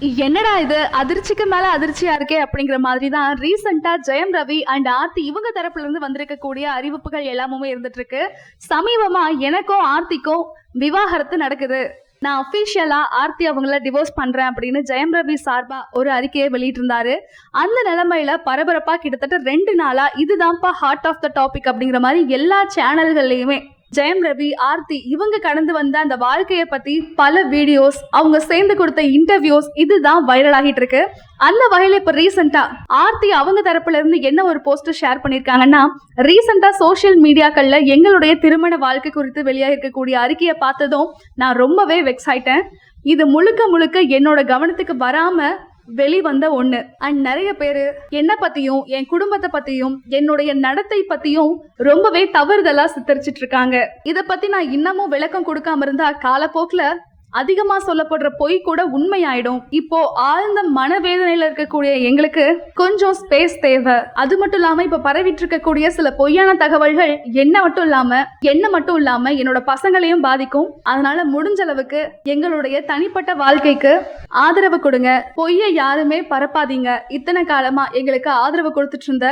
என்னடா இது? அதிர்ச்சிக்கு மேல அதிர்ச்சியா இருக்கே அப்படிங்கிற மாதிரி தான் ரீசெண்டா ஜெயம் ரவி அண்ட் ஆர்த்தி இவங்க தரப்புல இருந்து வந்திருக்கக்கூடிய அறிவிப்புகள் எல்லாமுமே இருந்துட்டு இருக்கு சமீபமா எனக்கும் ஆர்த்திக்கும் விவாகரத்து நடக்குது. நான் அஃபீஷியலா ஆர்த்தி அவங்கள டிவோர்ஸ் பண்றேன் அப்படின்னு ஜெயம் ரவி சார்பா ஒரு அறிக்கையை வெளியிட்டிருந்தாரு. அந்த நிலைமையில பரபரப்பா கிட்டத்தட்ட ரெண்டு நாளா இதுதான்ப்பா ஹார்ட் ஆஃப் த டாபிக் அப்படிங்கிற மாதிரி எல்லா சேனல்கள்லயுமே ஜெயம் ரவி ஆர்த்தி இவங்க கடந்து வந்த அந்த வாழ்க்கையை பத்தி பல வீடியோஸ் அவங்க சேர்ந்து கொடுத்த இன்டர்வியூஸ் இதுதான் வைரல் ஆகிட்டு இருக்கு. அந்த வகையில இப்ப ரீசெண்டா ஆர்த்தி அவங்க தரப்புல இருந்து என்ன ஒரு போஸ்ட் ஷேர் பண்ணிருக்காங்கன்னா ரீசெண்டா சோஷியல் மீடியாக்கள்ல எங்களுடைய திருமண வாழ்க்கை குறித்து வெளியாக இருக்கக்கூடிய அறிக்கையை பார்த்ததும் நான் ரொம்பவே வெக்ஸ் ஆயிட்டேன். இது முழுக்க முழுக்க என்னோட கவனத்துக்கு வராம வெளிவந்த ஒண்ணு. அண்ட் நிறைய பேரு என்ன பத்தியும் என் குடும்பத்தை பத்தியும் என்னுடைய நடத்தை பத்தியும் ரொம்பவே தவறுதலா சித்தரிச்சிட்டு இருக்காங்க. இத பத்தி நான் இன்னமும் விளக்கம் கொடுக்காம இருந்தா காலப்போக்குல அதிகமா சொல்லப்படுற பொய் கூட உண்மையாயிடும். இப்போ ஆழ்ந்த மனவேதனையில இருக்கக்கூடிய எங்களுக்கு கொஞ்சம் ஸ்பேஸ் தேவை. அது மட்டும் இல்லாம இப்ப பரவிட்டு இருக்கக்கூடிய சில பொய்யான தகவல்கள் என்ன மட்டும் இல்லாம என்ன மட்டும் இல்லாம என்னோட பசங்களையும் பாதிக்கும். அதனால முடிஞ்ச அளவுக்கு எங்களுடைய தனிப்பட்ட வாழ்க்கைக்கு ஆதரவு கொடுங்க. பொய்யை யாருமே பரப்பாதீங்க. இத்தனை காலமா எங்களுக்கு ஆதரவு கொடுத்துட்டு இருந்த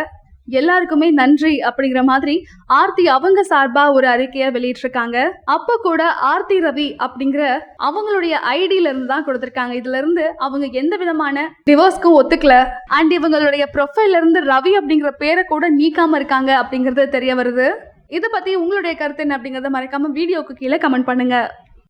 எல்லாருக்குமே நன்றி அப்படிங்கிற மாதிரி ஆர்த்தி அவங்க சார்பா ஒரு அறிக்கையை வெளியிட்டிருக்காங்க. அப்ப கூட ஆர்த்தி ரவி அப்படிங்கிற அவங்களுடைய ஐடியில இருந்து தான் கொடுத்திருக்காங்க. இதுல இருந்து அவங்க எந்த விதமான டிவோர்ஸ்க்கும் ஒத்துக்கல. அண்ட் இவங்களுடைய ப்ரொஃபைல்ல இருந்து ரவி அப்படிங்கிற பேரை கூட நீக்காம இருக்காங்க அப்படிங்கிறது தெரிய வருது. இதை பத்தி உங்களுடைய கருத்து என்ன அப்படிங்கறத மறக்காம வீடியோக்கு கீழே கமெண்ட் பண்ணுங்க.